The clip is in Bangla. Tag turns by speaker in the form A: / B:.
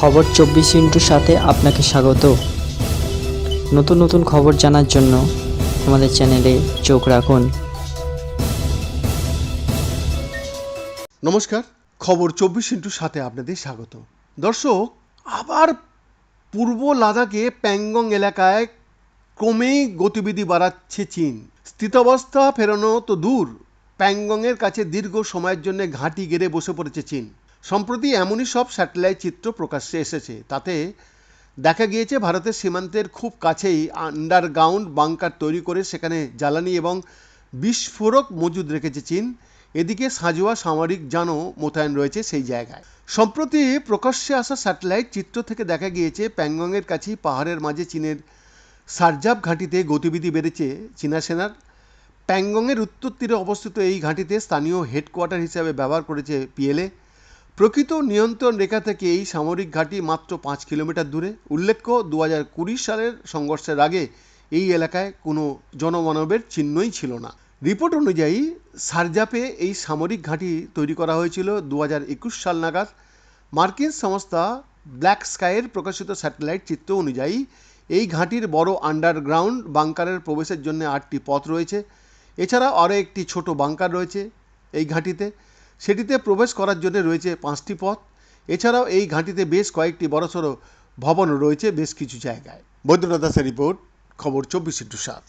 A: খবর চব্বিশ ইন্টুর সাথে আপনাকে স্বাগত। নতুন নতুন খবর জানার জন্য আমাদের চ্যানেলে চোখ রাখুন।
B: নমস্কার, খবর চব্বিশ ইন্টুর সাথে আপনাদের স্বাগত। দর্শক, আবার পূর্ব লাদাখে প্যাংগং এলাকায় ক্রমেই গতিবিধি বাড়াচ্ছে চীন। স্থিতাবস্থা ফেরানো তো দূর, প্যাংগংয়ের কাছে দীর্ঘ সময়ের জন্য ঘাঁটি গেড়ে বসে পড়েছে চীন। সম্প্রতি এমনই সব স্যাটেলাইট চিত্র প্রকাশ্যে এসেছে, তাতে দেখা গিয়েছে ভারতের সীমান্তের খুব কাছেই আন্ডারগ্রাউন্ড বাংকার তৈরি করে সেখানে জ্বালানি এবং বিস্ফোরক মজুদ রেখেছে চীন। এদিকে সাঁজোয়া, সামরিক যানও মোতায়েন রয়েছে সেই জায়গায়। সম্প্রতি প্রকাশ্যে আসা স্যাটেলাইট চিত্র থেকে দেখা গিয়েছে, প্যাংগংয়ের কাছেই পাহাড়ের মাঝে চীনের সারজাব ঘাঁটিতে গতিবিধি বেড়েছে চীনা সেনার। প্যাংগংয়ের উত্তর তীরে অবস্থিত এই ঘাঁটিতে স্থানীয় হেডকোয়ার্টার হিসেবে ব্যবহার করেছে পিএলএ প্রকৃত নিয়ন্ত্রণ রেখা থেকে এই সামরিক ঘাঁটি মাত্র পাঁচ কিলোমিটার দূরে। উল্লেখ্য দু হাজার কুড়ি সালের সংঘর্ষের আগে এই এলাকায় কোনো জনমানবের চিহ্নই ছিল না। রিপোর্ট অনুযায়ী, সারজাপে এই সামরিক ঘাঁটি তৈরি করা হয়েছিল দু হাজার একুশ সাল নাগাদ। মার্কিন সংস্থা ব্ল্যাক স্কাইয়ের প্রকাশিত স্যাটেলাইট চিত্র অনুযায়ী, এই ঘাঁটির বড় আন্ডারগ্রাউন্ড বাংকারের প্রবেশের জন্য আটটি পথ রয়েছে। এছাড়া আরও একটি ছোট বাংকার রয়েছে এই ঘাঁটিতে। সেটিতে প্রবেশ করার জন্য রয়েছে পাঁচটি পথ। এছাড়াও এই ঘাঁটিতে বেশ কয়েকটি বড়সড় ভবন রয়েছে বেশ কিছু জায়গায়। বৈদ্যনাথ দাসের রিপোর্ট, খবর চব্বিশ ইন্টু সাত।